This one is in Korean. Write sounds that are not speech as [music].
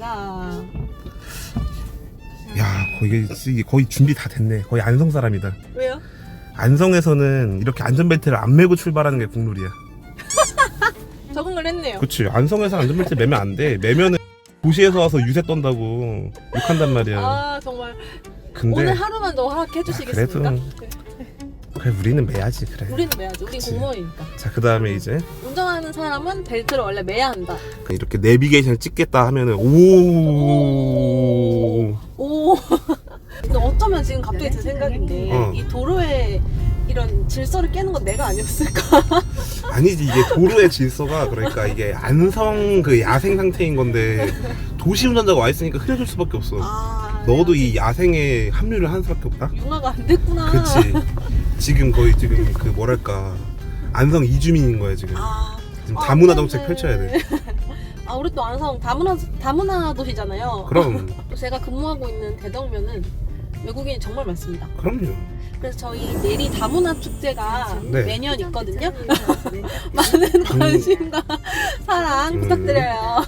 가자. 야 거의 이게 거의 준비 다 됐네. 거의 안성 사람이다. 왜요? 안성에서는 이렇게 안전벨트를 안 매고 출발하는 게 국룰이야. [laughs] 적응을 했네요. 그치 안성에서 안전벨트 매면 안 돼. 매면은 도시에서 와서 유세 떤다고 욕한단 말이야. 아 정말 근데 오늘 하루만 더 허락해 주시겠습니까? 그래도- 네. 그래 우리는 매야지 그래. 우리는 매야지. 우린 그치. 공무원이니까. 자 그 다음에 이제 운전 하는 사람은 벨트를 원래 매야 한다. 이렇게 내비게이션 찍겠다 하면은 오. 오. [laughs] 근데 어쩌면 지금 갑자기 든 생각인데 어. 이 도로에 이런 질서를 깨는 건 내가 아니었을까? [laughs] 아니지 이게 도로의 질서가 그러니까 이게 안성 그 야생 상태인 건데 도시 운전자가 와 있으니까 흐려질 수밖에 없어. 아. 너도 이 야생에 합류를 한 수밖에 없다. 융화가 안 됐구나. 그치. 지금 거의 지금 그 뭐랄까 안성 이주민인 거야 지금. 아. 지금 아, 다문화 근데- 정책 펼쳐야 돼. [laughs] 아 우리 또 안성 다문화 다문화 도시잖아요. 그럼 [laughs] 또 제가 근무하고 있는 대덕면은 외국인이 정말 많습니다. 그럼요. 그래서 저희 내리 다문화 축제가 네. 매년 있거든요. [laughs] 많은 관심과 사랑 음. 부탁드려요.